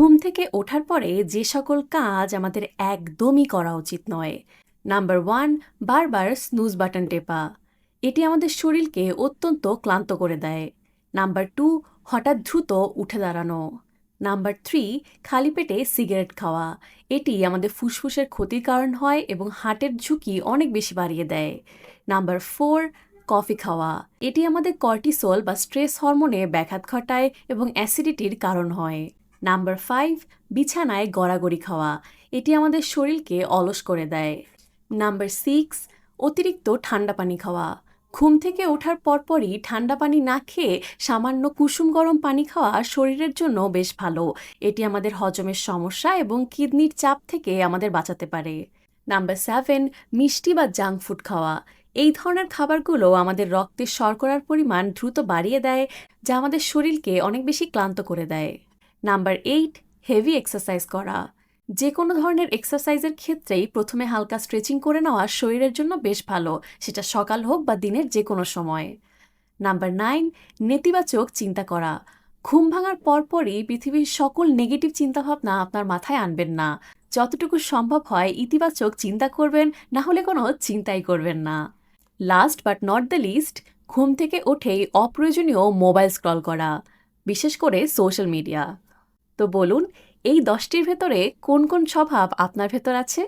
ঘুম থেকে ওঠার পরে যে সকল কাজ আমাদের একদমই করা উচিত নয়। নাম্বার ওয়ান, বারবার স্নুজ বাটন টেপা। এটি আমাদের শরীরকে অত্যন্ত ক্লান্ত করে দেয়। নাম্বার টু, হঠাৎ দ্রুত উঠে দাঁড়ানো। নাম্বার থ্রি, খালি পেটে সিগারেট খাওয়া। এটি আমাদের ফুসফুসের ক্ষতির কারণ হয় এবং হার্টের ঝুঁকি অনেক বেশি বাড়িয়ে দেয়। নাম্বার ফোর, কফি খাওয়া। এটি আমাদের কর্টিসোল বা স্ট্রেস হরমোনে ব্যাঘাত ঘটায় এবং অ্যাসিডিটির কারণ হয়। নাম্বার ফাইভ বিছানায় গড়াগড়ি খাওয়া। এটি আমাদের শরীরকে অলস করে দেয়। নাম্বার সিক্স অতিরিক্ত ঠান্ডা পানি খাওয়া। ঘুম থেকে ওঠার পরপরই ঠান্ডা পানি না খেয়ে সামান্য কুসুম গরম পানি খাওয়া শরীরের জন্য বেশ ভালো। এটি আমাদের হজমের সমস্যা এবং কিডনির চাপ থেকে আমাদের বাঁচাতে পারে। নাম্বার সেভেন মিষ্টি বা জাঙ্ক ফুড খাওয়া। এই ধরনের খাবারগুলো আমাদের রক্তের শর্করার পরিমাণ দ্রুত বাড়িয়ে দেয়, যা আমাদের শরীরকে অনেক বেশি ক্লান্ত করে দেয়। নাম্বার এইট, হেভি এক্সারসাইজ করা। যে কোনো ধরনের এক্সারসাইজের ক্ষেত্রেই প্রথমে হালকা স্ট্রেচিং করে নেওয়া শরীরের জন্য বেশ ভালো, সেটা সকাল হোক বা দিনের যে কোনো সময়। নাম্বার নাইন, নেতিবাচক চিন্তা করা। ঘুম ভাঙার পরপরই পৃথিবীর সকল নেগেটিভ চিন্তাভাবনা আপনার মাথায় আনবেন না। যতটুকু সম্ভব হয় ইতিবাচক চিন্তা করবেন, না হলে কোনো চিন্তাই করবেন না। Last but not the least, ঘুম থেকে উঠেই অপ্রয়োজনীয় মোবাইল স্ক্রল করা, বিশেষ করে সোশ্যাল মিডিয়া। তো বলুন এই দশটির ভেতরে কোন কোন স্বভাব আপনার ভেতর আছে?